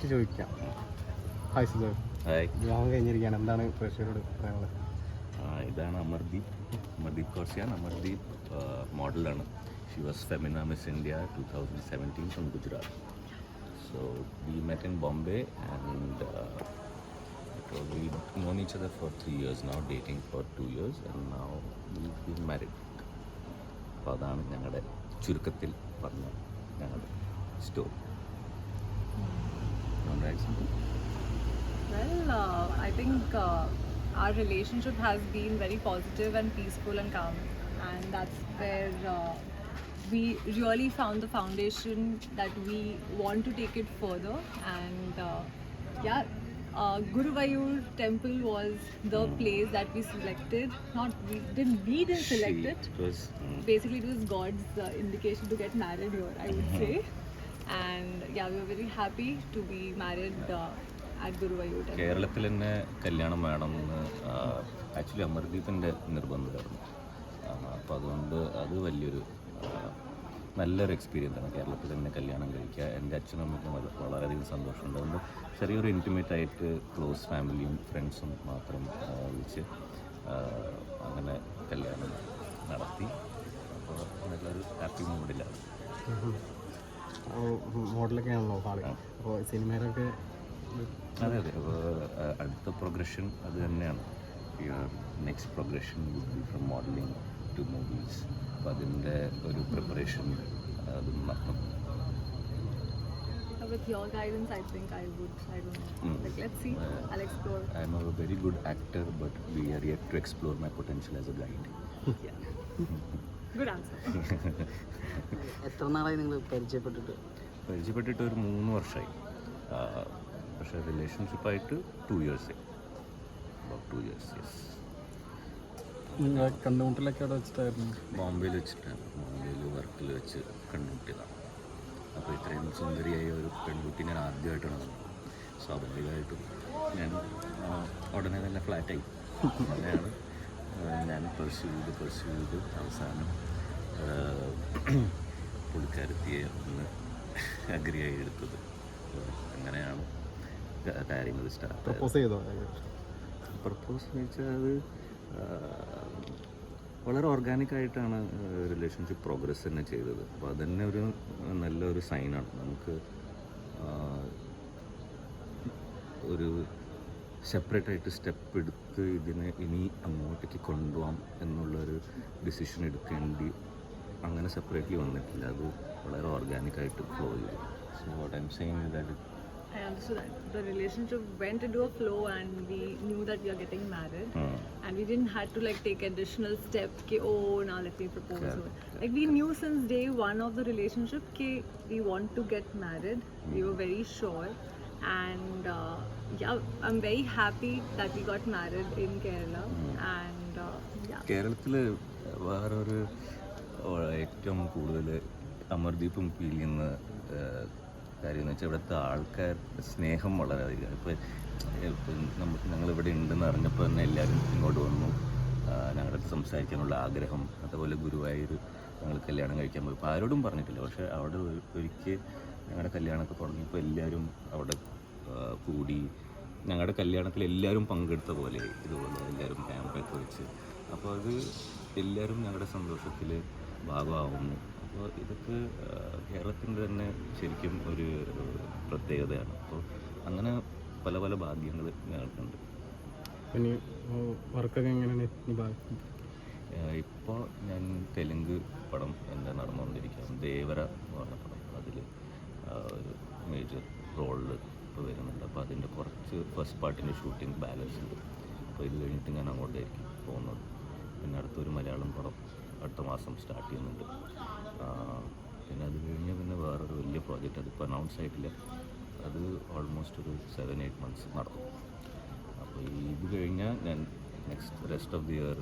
ചോദിക്കാം. Hi Sudhar hi വിവാഹം കഴിഞ്ഞിരിക്കുകയാണ്. എന്താണ് പ്രേക്ഷകരോട് പറയാനുള്ളത്? ആ, ഇതാണ് അമർദീപ്. അമർദീപ് കോർസിയാൻ അമർദീപ് മോഡലാണ്. She was Femina Miss India two thousand seventeen from Gujarat so we met in Bombay and we known each other for three years now dating for two years and now we be married അപ്പോൾ അതാണ് ഞങ്ങളുടെ ചുരുക്കത്തിൽ പറഞ്ഞ ഞങ്ങളുടെ story Well, uh, I think uh, our relationship has been very positive and peaceful and calm, and that's where uh, we really found the foundation that we want to take it further. And uh, yeah, uh, Guruvayur Temple was the place that we selected. Not we didn't we didn't select She- it. was, mm, Basically, it was God's uh, indication to get married here. I would say. And yeah, we were very happy to be married uh, at Guruvayur. Temple. കേരളത്തിൽ തന്നെ കല്യാണം വേണമെന്ന് actually അമർദീപിന്റെ നിർബന്ധമായിരുന്നു. അപ്പോൾ അതുകൊണ്ട് അത് വലിയൊരു നല്ലൊരു experience ആണ്. കേരളത്തിൽ തന്നെ കല്യാണം കഴിക്കുക. എന്റെ അച്ഛനും അമ്മയ്ക്കും അത് വളരെയധികം സന്തോഷമുണ്ട്. അതുകൊണ്ട് ചെറിയൊരു ഇന്റിമേറ്റ് ആയിട്ട് ക്ലോസ് ഫാമിലിയും ഫ്രണ്ട്സും മാത്രം വിളിച്ച് അങ്ങനെ കല്യാണം നടത്തി. അപ്പോൾ നല്ലൊരു ഹാപ്പി മൂഡിലാണ് മോഡലൊക്കെ ആണല്ലോ ആൾ അപ്പോൾ സിനിമയിലൊക്കെ അതെ അതെ അപ്പോൾ അടുത്ത പ്രോഗ്രഷൻ അത് തന്നെയാണ് next progression would be from modeling to movies അപ്പം അതിന്റെ ഒരു പ്രിപ്പറേഷൻ അതും നടന്നു With your guidance, I think I would. I don't know. Mm. Like, let's see. I'll explore. I'm a very good actor but we are yet to explore my potential as a guide Yeah. എത്ര നാളായി നിങ്ങൾ പരിചയപ്പെട്ടിട്ട്? പരിചയപ്പെട്ടിട്ട് ഒരു മൂന്ന് വർഷമായി പക്ഷെ relationship ആയിട്ട് two years two years yes കണ്ടുമുട്ടലൊക്കെ അവിടെ വെച്ചിട്ടായിരുന്നു? ബോംബെയിൽ വെച്ചിട്ടാണ്. ബോംബെയിൽ വർക്കിൽ വെച്ച് കണ്ടുമുട്ടിയതാണ് അപ്പോൾ ഇത്രയും സുന്ദരിയായ ഒരു പെൺകുട്ടി ഞാൻ ആദ്യമായിട്ടാണ് സ്വാഭാവികമായിട്ടും ഞാൻ ഉടനെ തന്നെ ഫ്ലാറ്റായി അങ്ങനെയാണ് ഞാൻ പെർസ്യൂ ചെയ്ത് പെർസ്യൂ ചെയ്ത് അവസാനം പുള്ളിക്കാരത്തിയെ ഒന്ന് അഗ്രിയായി എടുത്തത്. അങ്ങനെയാണ് കാര്യങ്ങൾ സ്റ്റാർട്ട് പ്രപ്പോസ് ചെയ്തോ? പ്രപ്പോസ് എന്ന് വെച്ചാൽ അത് വളരെ ഓർഗാനിക്കായിട്ടാണ് റിലേഷൻഷിപ്പ് പ്രോഗ്രസ് തന്നെ ചെയ്തത്. അപ്പോൾ അതന്നെ ഒരു നല്ലൊരു സൈനാണ് നമുക്ക് ഒരു സെപ്പറേറ്റ് ആയിട്ട് സ്റ്റെപ്പ് എടുത്ത് ഇതിനെ ഇനി അങ്ങോട്ടേക്ക് കൊണ്ടുപോകാം എന്നുള്ളൊരു ഡിസിഷൻ എടുക്കേണ്ടി അങ്ങനെ സെപ്പറേറ്റ്ലി വന്നിട്ടില്ല അത് വളരെ ഓർഗാനിക് ആയിട്ട് ഫ്ലോ ചെയ്തു so what am saying that I understood that the relationship went into a flow, and we knew that we are getting married, mm. and we didn't have to like take additional steps. Ki, oh, now let me propose. Yeah. Like we knew since day one of the relationship, ki, we want to get married. Mm. We were very sure, and uh, yeah, I'm very happy that we got married in Kerala, and uh, yeah. കേരളത്തിൽ വേറൊരു ഏഹ്, ഏറ്റവും കൂടുതൽ അമർദീപും feel ചെയ്യുന്ന കാര്യം എന്ന് വെച്ചാൽ ഇവിടുത്തെ ആൾക്കാർ സ്നേഹം വളരെയധികം. ഇപ്പോൾ ഇപ്പം ഞങ്ങൾ ഇവിടെ ഉണ്ടെന്ന് അറിഞ്ഞപ്പോൾ തന്നെ എല്ലാവരും ഇങ്ങോട്ട് വന്നു. ഞങ്ങളുടെ അടുത്ത് സംസാരിക്കാനുള്ള ആഗ്രഹം അതുപോലെ ഗുരുവായൂർ ഞങ്ങൾ കല്യാണം കഴിക്കാൻ പോയി. ഇപ്പോൾ ആരോടും പറഞ്ഞിട്ടില്ല. പക്ഷേ അവിടെ ഒരിക്കൽ ഞങ്ങളുടെ കല്യാണമൊക്കെ തുടങ്ങിയപ്പോൾ എല്ലാവരും അവിടെ കൂടി ഞങ്ങളുടെ കല്യാണത്തിൽ എല്ലാവരും പങ്കെടുത്ത പോലെ ഇതുപോലെ എല്ലാവരും ക്യാമ്പൊക്കെ വെച്ച്. അപ്പോൾ അത് എല്ലാവരും ഞങ്ങളുടെ സന്തോഷത്തിൽ ഭാഗമാവുന്നു. അപ്പോൾ ഇതൊക്കെ കേരളത്തിന്റെ തന്നെ ശരിക്കും ഒരു പ്രത്യേകതയാണ്. അപ്പോൾ അങ്ങനെ പല പല ഭാഗ്യങ്ങൾ ഞങ്ങൾക്കുണ്ട്. ഇനി വർക്കൊക്കെ എങ്ങനെയാണ് ഇപ്പോൾ ഞാൻ തെലുങ്ക് പടം എന്റെ നടന്നുകൊണ്ടിരിക്കുകയാണ്. ദേവര എന്ന് പറഞ്ഞ പടം അതിൽ ഒരു മേജർ റോളിൽ ഇപ്പോൾ വരുന്നുണ്ട്. അപ്പോൾ അതിന്റെ കുറച്ച് ഫസ്റ്റ് പാർട്ടിന്റെ ഷൂട്ടിംഗ് ബാലൻസ് ഉണ്ട്. അപ്പോൾ ഇത് കഴിഞ്ഞിട്ട് ഞാൻ അങ്ങോട്ടായിരിക്കും പോകുന്നത് പിന്നെ അടുത്തൊരു മലയാളം പടം അടുത്ത മാസം സ്റ്റാർട്ട് ചെയ്യുന്നുണ്ട്. പിന്നെ അത് കഴിഞ്ഞ് പിന്നെ വേറൊരു വലിയ പ്രോജക്റ്റ് അതിപ്പോൾ അനൗൺസ് ആയിട്ടില്ല. അത് ഓൾമോസ്റ്റ് ഒരു സെവൻ എയ്റ്റ് മന്ത്സ് നടക്കും. അപ്പോൾ ഇത് കഴിഞ്ഞാൽ ഞാൻ next rest of the year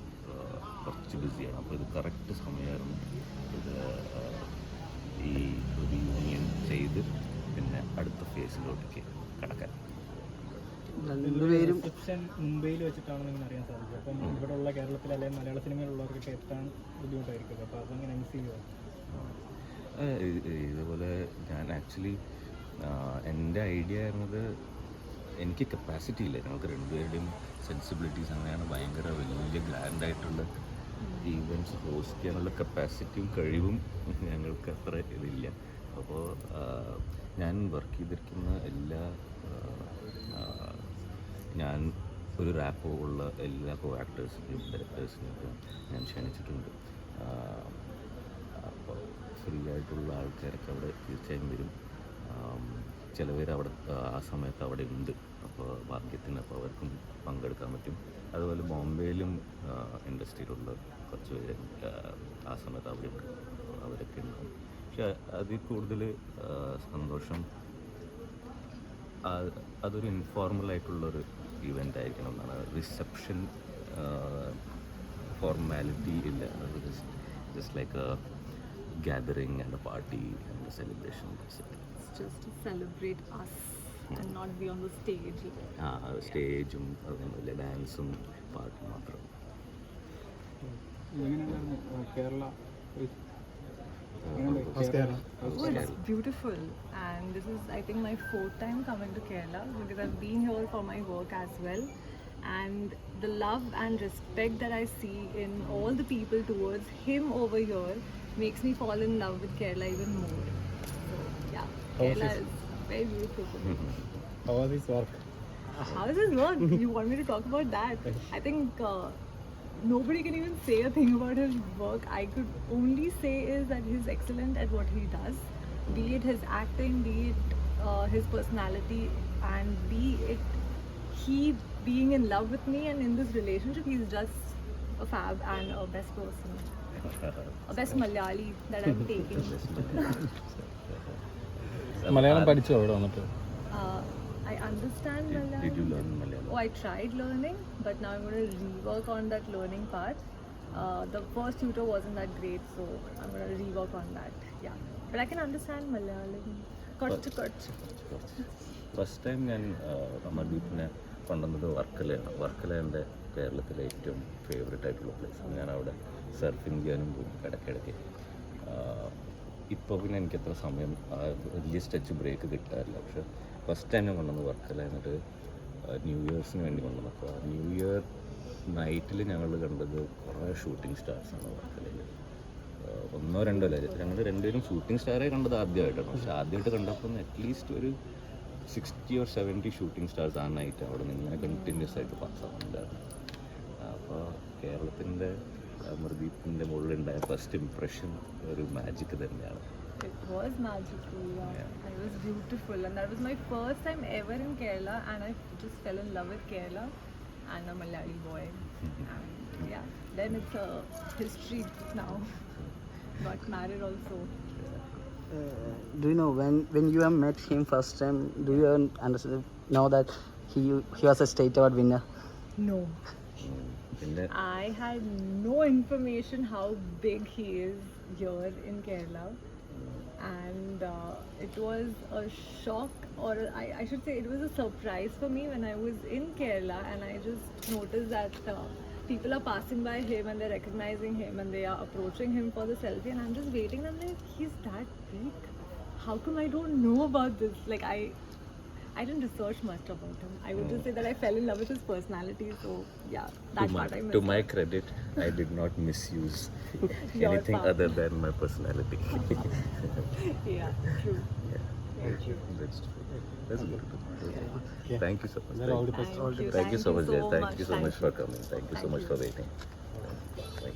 കുറച്ച് ബിസിയാണ് അപ്പോൾ ഇത് കറക്റ്റ് സമയമായിരുന്നു ഇത് ഈ ഒരു യൂണിയൻ ചെയ്ത് പിന്നെ അടുത്ത ഫേസിലോട്ടേക്ക് കടക്കാൻ. രണ്ടുപേരും മുംബൈയിൽ വെച്ചിട്ടാണ് നിങ്ങൾ അറിയാൻ സാധിക്കും അപ്പം ഇവിടെ ഉള്ള കേരളത്തിൽ അല്ലെങ്കിൽ മലയാള സിനിമയിലുള്ളവർക്കൊക്കെ എത്താൻ ബുദ്ധിമുട്ടായിരിക്കും അപ്പോൾ അതങ്ങനെ മിസ് ചെയ്യുക ഇതേപോലെ ഞാൻ ആക്ച്വലി എന്റെ ഐഡിയ ആയിരുന്നത് എനിക്ക് കപ്പാസിറ്റി ഇല്ല. ഞങ്ങൾക്ക് രണ്ടുപേരുടെയും സെൻസിബിലിറ്റീസ് അങ്ങനെയാണ് ഭയങ്കര വലിയ വലിയ ആയിട്ടുള്ള ഈവന്റ്സ് ഹോസ്റ്റ് ചെയ്യാനുള്ള കപ്പാസിറ്റിയും കഴിവും ഞങ്ങൾക്ക് അത്ര ഇതില്ല. അപ്പോൾ ഞാൻ വർക്ക് ചെയ്തിരിക്കുന്ന എല്ലാ ഞാൻ ഒരു റാപ്പോ ഉള്ള എല്ലാ കോ ആക്ടേഴ്സിനെയും ഡയറക്ടേഴ്സിനെയൊക്കെ ഞാൻ ക്ഷണിച്ചിട്ടുണ്ട്. അപ്പോൾ ഫ്രീ ആയിട്ടുള്ള ആൾക്കാരൊക്കെ അവിടെ തീർച്ചയായും വരും. ചിലവർ അവിടെ ആ സമയത്ത് അവിടെ ഉണ്ട്. അപ്പോൾ ഭാഗ്യത്തിന് അപ്പോൾ അവർക്കും പങ്കെടുക്കാൻ പറ്റും. അതുപോലെ ബോംബെയിലും ഇൻഡസ്ട്രിയിലുള്ള കുറച്ച് പേര് ആ, സമയത്ത് അവിടെ അവരൊക്കെ ഉണ്ടാവും. പക്ഷെ അതിൽ കൂടുതൽ സന്തോഷം അതൊരു ഇൻഫോർമൽ ആയിട്ടുള്ളൊരു ഇവന്റ് ആയിരിക്കണം എന്നാണ്. റിസപ്ഷൻ ഫോർമാലിറ്റി ഇല്ല. Just just like a gathering and a party and a celebration It's just to celebrate us and not be on the stage. ആ സ്റ്റേജും അതൊന്നുമില്ല ഡാൻസും പാട്ടും മാത്രം. Good, it's beautiful, and this is I think my fourth time coming to Kerala because I've been here for my work as well, and the love and respect that I see in all the people towards him over here makes me fall in love with Kerala even more. So yeah, Kerala is very beautiful. How was his work? How is his work? you want me to talk about that? I think. Uh, nobody can even say a thing about his work. I could only say is that he's excellent at what he does, be it his acting, be it uh, his personality, and be it he being in love with me. And in this relationship, he's just a fab and a best person, a best Malayali that I'm taking. Malayalam പഠിച്ചോ അവിടെ വന്നിട്ട് Uh, I understand did, Malayalam. Did you learn Malayalam? Oh, I tried learning, but now I'm going to rework on that learning part. Uh, the first tutor wasn't that great, so I'm going to rework on that. Yeah, but I can understand Malayalam. Kutch kutch. First time ഞാൻ അമർദീപിനെ കൊണ്ടുവന്നത് വർക്കലയാണ് വർക്കല എന്റെ കേരളത്തിലെ ഏറ്റവും favourite ആയിട്ടുള്ള place ഞാൻ അവിടെ surfing ചെയ്യാനും പോകും ഇടയ്ക്കിടയ്ക്ക് ഇപ്പോൾ പിന്നെ എനിക്ക് അത്ര സമയം വലിയ സ്റ്റച്ച് ബ്രേക്ക് കിട്ടാറില്ല. പക്ഷെ ഫസ്റ്റ് ഞാൻ കൊണ്ടുവന്ന് വർക്കല എന്നിട്ട് ന്യൂ ഇയേഴ്സിന് വേണ്ടി കൊണ്ടുവന്നു അപ്പോൾ ന്യൂ ഇയർ നൈറ്റിൽ ഞങ്ങൾ കണ്ടത് കുറേ ഷൂട്ടിംഗ് സ്റ്റാർസാണ് വർക്കലയിൽ ഒന്നോ രണ്ടോ അല്ല? ഞങ്ങൾ രണ്ടുപേരും ഷൂട്ടിംഗ് സ്റ്റാറെ കണ്ടത് ആദ്യമായിട്ടാണ്. പക്ഷെ ആദ്യമായിട്ട് കണ്ടപ്പോൾ അറ്റ്ലീസ്റ്റ് ഒരു sixty or seventy shooting stars ആ നൈറ്റ് അവിടെ നിന്ന് ഇങ്ങനെ കണ്ടിന്യൂസ് ആയിട്ട് പാസ്സാവുന്നുണ്ടായിരുന്നു അപ്പോൾ കേരളത്തിന്റെ അമർദീപിന്റെ മുകളിലുണ്ടായ ഫസ്റ്റ് ഇംപ്രഷൻ ഒരു മാജിക് തന്നെയാണ് It was magical. Yeah. It was beautiful, and that was my first time ever in Kerala, and I just fell in love with Kerala and a Malayali boy. and yeah, then it's a history now. Got married also. uh, do you know when when you have met him first time do you understand know that he he was a state award winner No. I had no information how big he is here in Kerala. And uh, it was a shock, or I should say, it was a surprise for me when I was in Kerala and I just noticed that uh, people are passing by him and they're recognizing him and they are approaching him for the selfie. And I'm just waiting, and I'm like, he's that big? How come I don't know about this? Like, I I didn't research much about him. I would just oh. say that I fell in love with his personality. So yeah, that to my, part I missed. to my credit, I did not misuse Your anything part. other than my personality. Yeah, true. Thank you. That's true. That's good. Yeah. Thank you so much. All the Thank, best. Thank you. thank you so much. so Thank you so much for coming. Thank you so much for waiting.